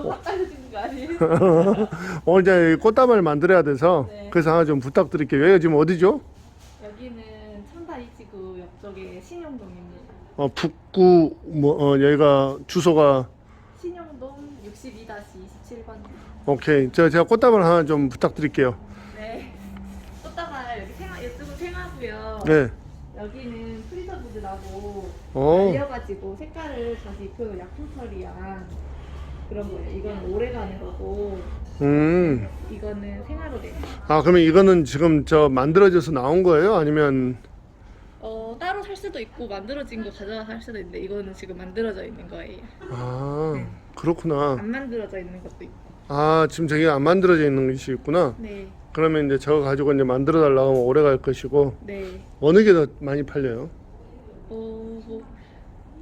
너무 빡빡해지는 거 아니에요? 오늘 이제 꽃다발 만들어야 돼서 네. 그래서 하나 좀 부탁드릴게요. 여기가 지금 어디죠? 여기는 천사이지구 옆쪽에 신용동입니다. 어, 북구 뭐 어, 여기가 주소가 신용동 62-27번. 오케이. 저 제가 꽃다발 하나 좀 부탁드릴게요. 네. 꽃다발 여기 생화 이쪽은 생화고요. 네. 여기는 프리저브드라고 어. 말려가지고 색깔을 다시 입혀서 약품 처리한 그런 거예요. 이건 오래가는 거고 음. 이거는 생화로 된 거. 아 그러면 이거는 지금 저 만들어져서 나온 거예요? 아니면 어 따로 살 수도 있고 만들어진 거 가져가 살 수도 있는데 이거는 지금 만들어져 있는 거예요. 아 그렇구나. 안 만들어져 있는 것도 있고. 아 지금 저기가 안 만들어져 있는 것이 있구나. 네, 그러면 이제 저거 가지고 이제 만들어 달라고 하면 오래 갈 것이고 네. 어느 게 더 많이 팔려요? 어, 뭐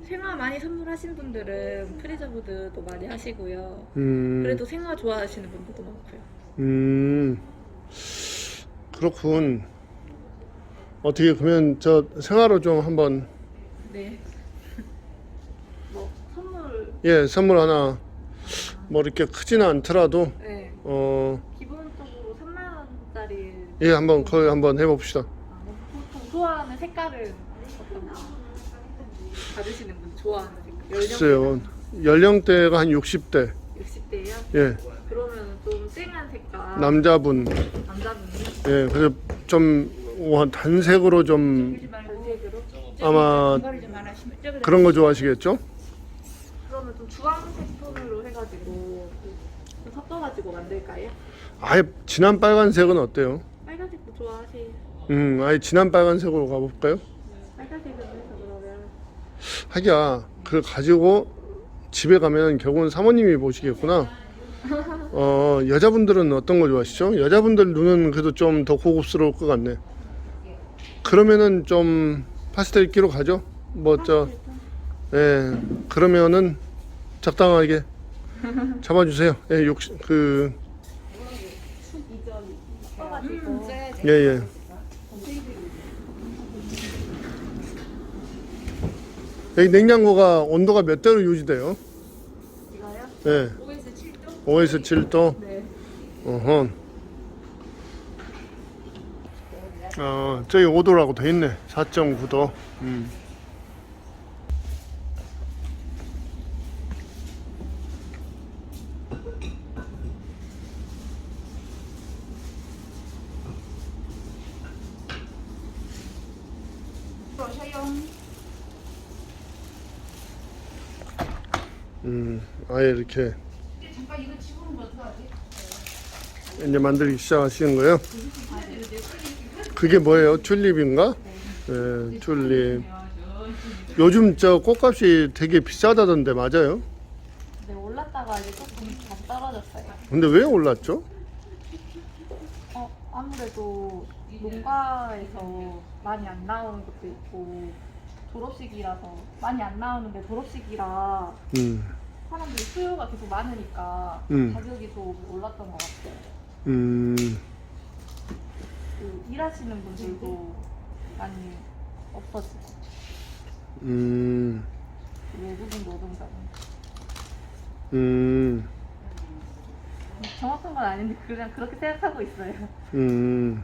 생화 많이 선물하신 분들은 프리저브드도 많이 하시고요. 음. 그래도 생화 좋아하시는 분들도 많고요. 음. 그렇군. 어떻게 그러면 저 생화로 좀 한번 네. 뭐 선물 예 선물 하나 뭐 이렇게 크지는 않더라도 네. 어 기본적으로 3만 원짜리 예 한번 거기 한번 해봅시다. 아, 뭐 보통 좋아하는 색깔은? 받으시는 분 좋아하는 색깔. 글쎄요 연령대가 한 60대 60대요? 예 그러면 좀 쨍한 색깔. 남자분 남자분이 예 그래서 좀 와, 단색으로 좀 단색으로. 아마 그런 거 좋아하시겠죠? 그러면 좀 주황색 톤으로 해가지고 좀 섞어가지고 만들까요? 아예 진한 빨간색은 어때요? 빨간색도 좋아하세요? 음 아예 진한 빨간색으로 가볼까요? 해서 그러면 하기야 그걸 가지고 집에 가면 결국은 사모님이 보시겠구나. 어 여자분들은 어떤 거 좋아하시죠? 여자분들 눈은 그래도 좀 더 고급스러울 것 같네. 그러면은 좀 파스텔 끼로 가죠. 뭐저 예, 그러면은 적당하게 잡아주세요. 예, 욕심 그 이전 써가지고 예, 예. 여기 냉장고가 온도가 몇 도로 유지돼요? 이거요? 예. 5에서 7도? 5에서 7도. 네 어허. 어, 저기 5도라고 돼 있네. 4.9도. 음. 이렇게 이제 만들기 시작하시는 거예요? 그게 뭐예요? 튤립인가? 네, 튤립. 요즘 저 꽃값이 되게 비싸다던데 맞아요? 네, 올랐다가 이제 조금 다시 떨어졌어요 근데 왜 올랐죠? 어, 아무래도 농가에서 많이 안 나오는 것도 있고 졸업식이라서 많이 안 나오는데 졸업식이라 음, 사람들이 수요가 계속 많으니까 음. 가격이 좀 올랐던 것 같아요. 음, 그 일하시는 분들도 많이 없어지고 음, 외국인 노동자는 음, 정확한 건 아닌데 그냥 그렇게 생각하고 있어요. 음.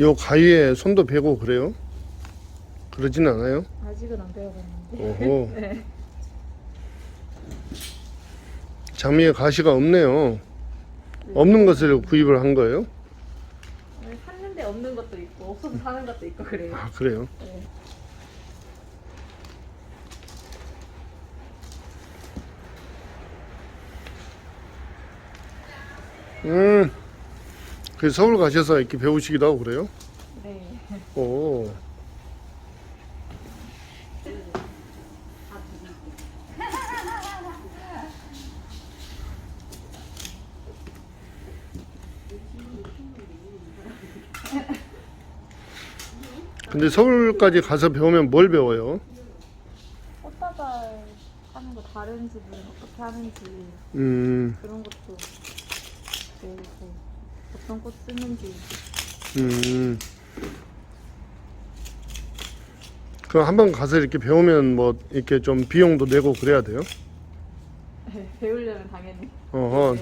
요 가위에 손도 베고 그래요? 그러진 않아요? 아직은 안 배워봤는데. 오호. 네. 장미에 가시가 없네요. 없는 것을 구입을 한 거예요? 네, 샀는데 없는 것도 있고 없어서 사는 것도 있고 그래요. 아, 그래요? 네. 음. 그래서 서울 가셔서 이렇게 배우시기도 하고 그래요? 네. 오. 근데 서울까지 가서 배우면 뭘 배워요? 꽃다발 하는 거 다른 집은 어떻게 하는지 음. 그런 것도 배우고. 어떤 꽃 쓰는지 음. 그럼 한 번 가서 이렇게 배우면 뭐 이렇게 좀 비용도 내고 그래야 돼요? 네, 배우려면 당연히 어허.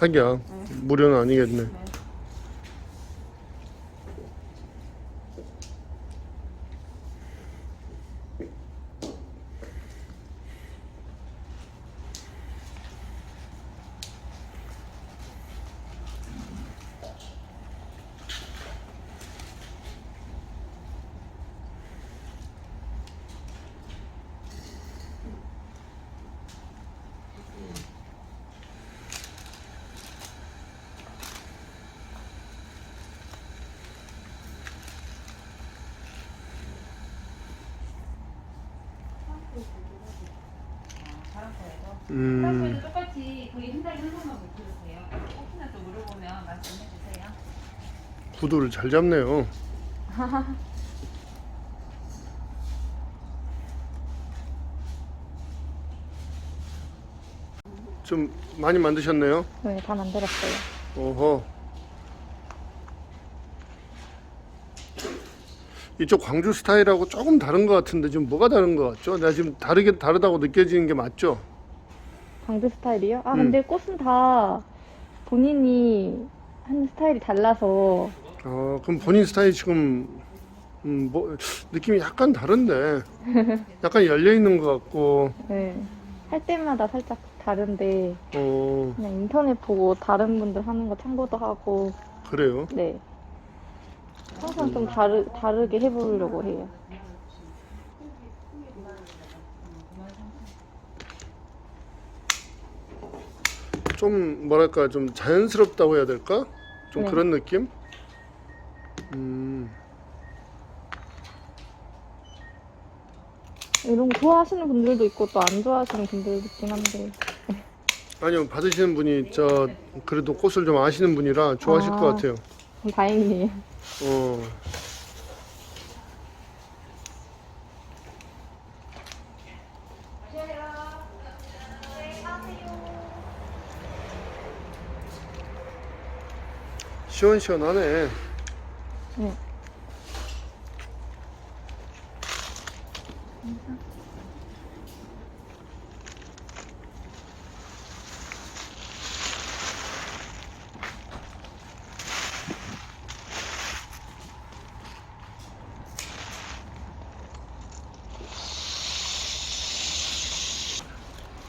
하기야. 무료는 아니겠네. 네. 음, 똑같이 거기 흔들기 한 번만 못해주세요. 혹시나 또 물어보면 말씀해 주세요. 구도를 잘 잡네요. 좀 많이 만드셨네요. 네, 다 만들었어요. 어허. 이쪽 광주 스타일하고 조금 다른 것 같은데 지금 뭐가 다른 것 같죠? 내가 지금 다르게 다르다고 느껴지는 게 맞죠? 광주 스타일이요? 아 음. 근데 꽃은 다 본인이 하는 스타일이 달라서 어, 그럼 본인 스타일 지금 음, 뭐 느낌이 약간 다른데, 약간 열려 있는 것 같고, 네, 할 때마다 살짝 다른데 어 그냥 인터넷 보고 다른 분들 하는 거 참고도 하고 그래요. 네 항상 좀 다르, 다르게 해보려고 해요. 좀 뭐랄까 좀 자연스럽다고 해야 될까? 좀 네. 그런 느낌? 음, 이런 거 좋아하시는 분들도 있고 또 안 좋아하시는 분들도 있긴 한데 아니요 받으시는 분이 저 그래도 꽃을 좀 아시는 분이라 좋아하실 아. 것 같아요. 다행이에요. 어. 시원시원하네. 네.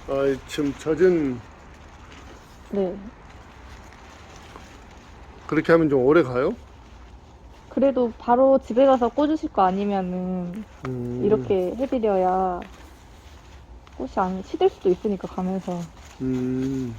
아, 지금 젖은 네. 그렇게 하면 좀 오래 가요? 그래도 바로 집에 가서 꽂으실 거 아니면은 음, 이렇게 해드려야 꽃이 안 시들 수도 있으니까 가면서 음.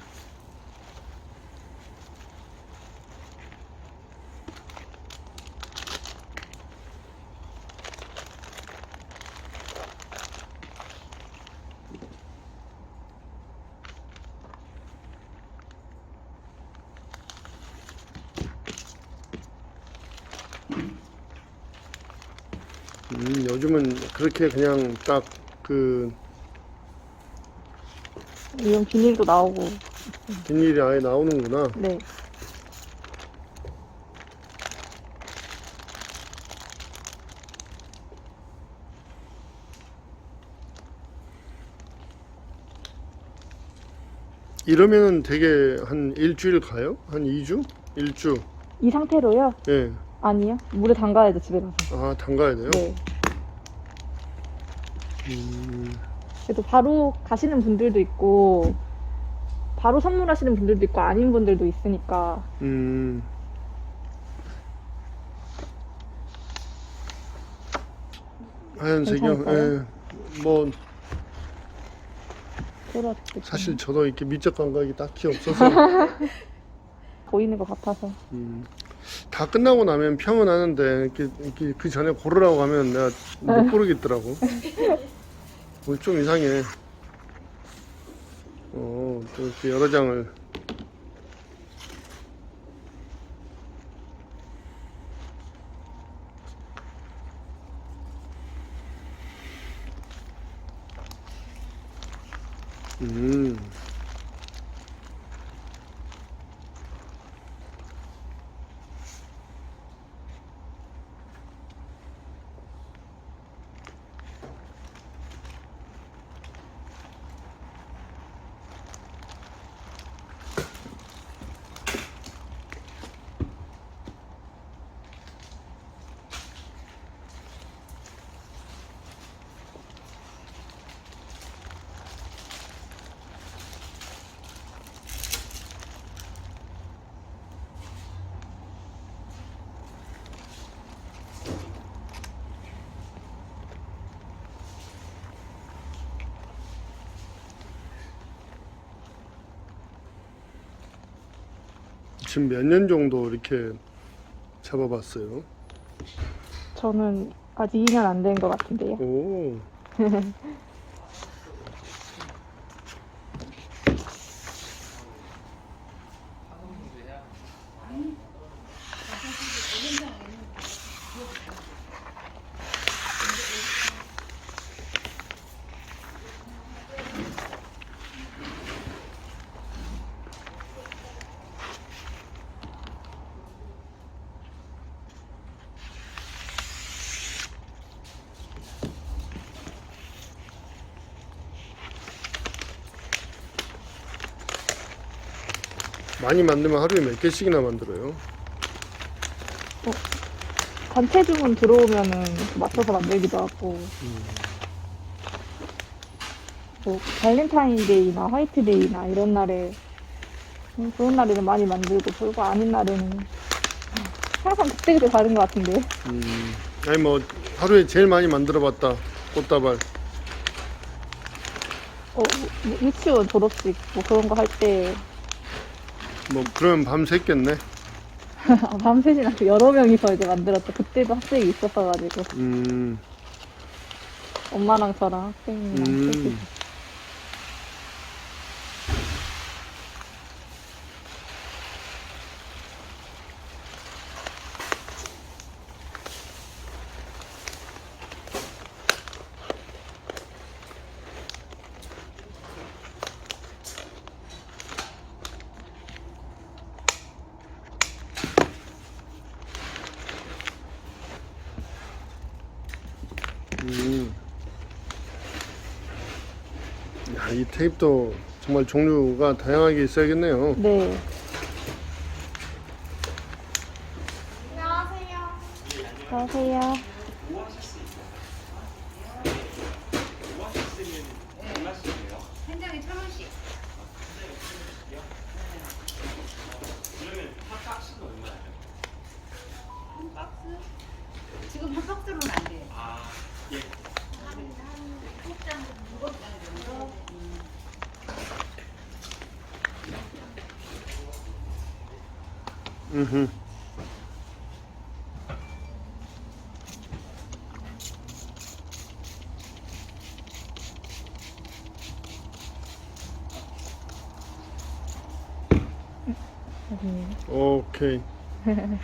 음, 요즘은 그렇게 그냥 딱 그 이런 비닐도 나오고 비닐이 아예 나오는구나. 네. 이러면은 되게 한 일주일 가요? 한 2주? 일주? 이 상태로요? 예. 아니요. 물에 담가야죠 집에 가서. 아, 담가야 돼요? 네. 음, 그래도 바로 가시는 분들도 있고 바로 선물하시는 분들도 있고 아닌 분들도 있으니까 음. 하얀색이요? 괜찮을까요? 예. 뭐, 사실 저도 이렇게 미적 감각이 딱히 없어서. 보이는 것 같아서 음, 다 끝나고 나면 평은 하는데, 이렇게, 이렇게 그 전에 고르라고 하면 내가 못 고르겠더라고. 어, 물좀 이상해. 어, 또 이렇게 여러 장을. 음. 지금 몇 년 정도 이렇게 잡아봤어요? 저는 아직 2년 안 된 것 같은데요. 오. 많이 만들면 하루에 몇 개씩이나 만들어요? 단체 주문 들어오면은 맞춰서 만들기도 하고. 뭐 발렌타인데이나 화이트데이나 이런 날에 음, 좋은 날에는 많이 만들고 별거 아닌 날에는 항상 그때그때 다른 것 같은데. 음. 아니 뭐 하루에 제일 많이 만들어봤다 꽃다발. 어, 뭐 유치원 졸업식 뭐 그런 거 할때 뭐 그러면 밤샜겠네. 밤새진 않고 여러 명이서 이제 만들었죠. 그때도 학생이 있었어가지고 음. 엄마랑 저랑 학생이랑 셋이. 테이프도 정말 종류가 다양하게 있어야겠네요. 네. 안녕하세요. 한 장에 천 원씩. 음흠. 오케이.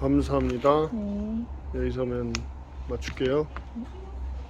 감사합니다. 네. 여기서면 맞출게요.